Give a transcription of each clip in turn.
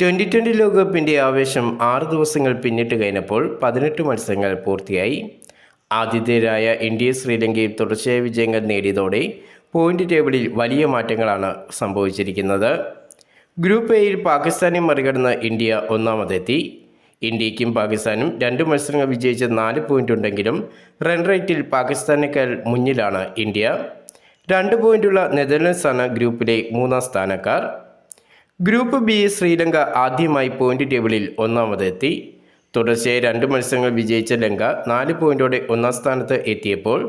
Twenty twenty ലോകകപ്പിന്റെ ആവേശം ആറ് ദിവസങ്ങൾ പിന്നിട്ട് കഴിഞ്ഞപ്പോൾ പതിനെട്ട് മത്സരങ്ങൾ പൂർത്തിയായി. ആതിഥേയരായ ഇന്ത്യ ശ്രീലങ്കയും തുടർച്ചയായ വിജയങ്ങൾ നേടിയതോടെ പോയിന്റ് ടേബിളിൽ വലിയ മാറ്റങ്ങളാണ് സംഭവിച്ചിരിക്കുന്നത്. ഗ്രൂപ്പ് എയിൽ പാകിസ്ഥാനെ മറികടന്ന് ഇന്ത്യ ഒന്നാമതെത്തി. ഇന്ത്യക്കും പാകിസ്ഥാനും രണ്ട് മത്സരങ്ങൾ വിജയിച്ച് നാല് പോയിന്റ് ഉണ്ടെങ്കിലും റൺ റേറ്റിൽ പാകിസ്ഥാനേക്കാൾ മുന്നിലാണ് ഇന്ത്യ. രണ്ട് പോയിന്റുള്ള നെതർലൻഡ്സാണ് ഗ്രൂപ്പിലെ മൂന്നാം സ്ഥാനക്കാർ. ഗ്രൂപ്പ് ബി ശ്രീലങ്ക ആദ്യമായി പോയിന്റ് ടേബിളിൽ ഒന്നാമതെത്തി. തുടർച്ചയായി രണ്ട് മത്സരങ്ങൾ വിജയിച്ച ലങ്ക നാല് പോയിന്റോടെ ഒന്നാം സ്ഥാനത്ത് എത്തിയപ്പോൾ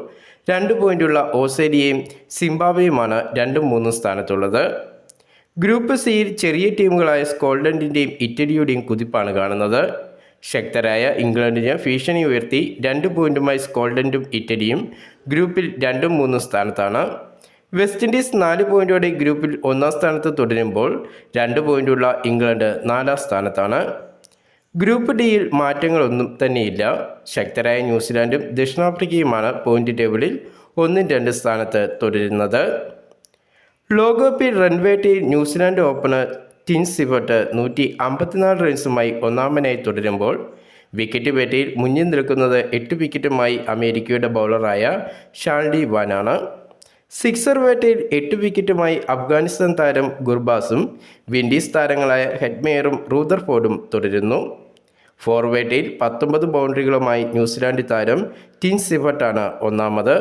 രണ്ട് പോയിന്റുള്ള ഓസ്ട്രേലിയയും സിംബാബ്വേയുമാണ് രണ്ടും മൂന്നും സ്ഥാനത്തുള്ളത്. ഗ്രൂപ്പ് സിയിൽ ചെറിയ ടീമുകളായ സ്കോട്ട്ലൻഡിന്റെയും ഇറ്റലിയുടെയും കുതിപ്പാണ് കാണുന്നത്. ശക്തരായ ഇംഗ്ലണ്ടിന് ഭീഷണി ഉയർത്തി രണ്ട് പോയിന്റുമായി സ്കോട്ട്ലൻഡും ഇറ്റലിയും ഗ്രൂപ്പിൽ രണ്ടും മൂന്നും സ്ഥാനത്താണ്. വെസ്റ്റ് ഇൻഡീസ് നാല് പോയിന്റോടെ ഗ്രൂപ്പിൽ ഒന്നാം സ്ഥാനത്ത് തുടരുമ്പോൾ രണ്ട് പോയിന്റുള്ള ഇംഗ്ലണ്ട് നാലാം സ്ഥാനത്താണ്. ഗ്രൂപ്പ് ഡിയിൽ മാറ്റങ്ങളൊന്നും തന്നെയില്ല. ശക്തരായ ന്യൂസിലാൻഡും ദക്ഷിണാഫ്രിക്കയുമാണ് പോയിന്റ് ടേബിളിൽ ഒന്നും രണ്ട് സ്ഥാനത്ത് തുടരുന്നത്. ലോകകപ്പിൽ റൺവേട്ടിൽ New Zealand opener Tim Seifert നൂറ്റി അമ്പത്തിനാല് റൺസുമായി ഒന്നാമനായി തുടരുമ്പോൾ വിക്കറ്റ് പേറ്റയിൽ മുന്നിൽ നിൽക്കുന്നത് എട്ട് വിക്കറ്റുമായി അമേരിക്കയുടെ ബൗളറായ ഷാൾഡി വാനാണ്. സിക്സർ വേട്ടയിൽ എട്ട് വിക്കറ്റുമായി അഫ്ഗാനിസ്ഥാൻ താരം ഗുർബാസും വിൻഡീസ് താരങ്ങളായ ഹെഡ്മേയറും റൂദർഫോർഡും തുടരുന്നു. ഫോർവേട്ടയിൽ പത്തൊമ്പത് ബൗണ്ടറികളുമായി ന്യൂസിലാൻഡ് താരം ടിൻ സിഫട്ടാണ് ഒന്നാമത്.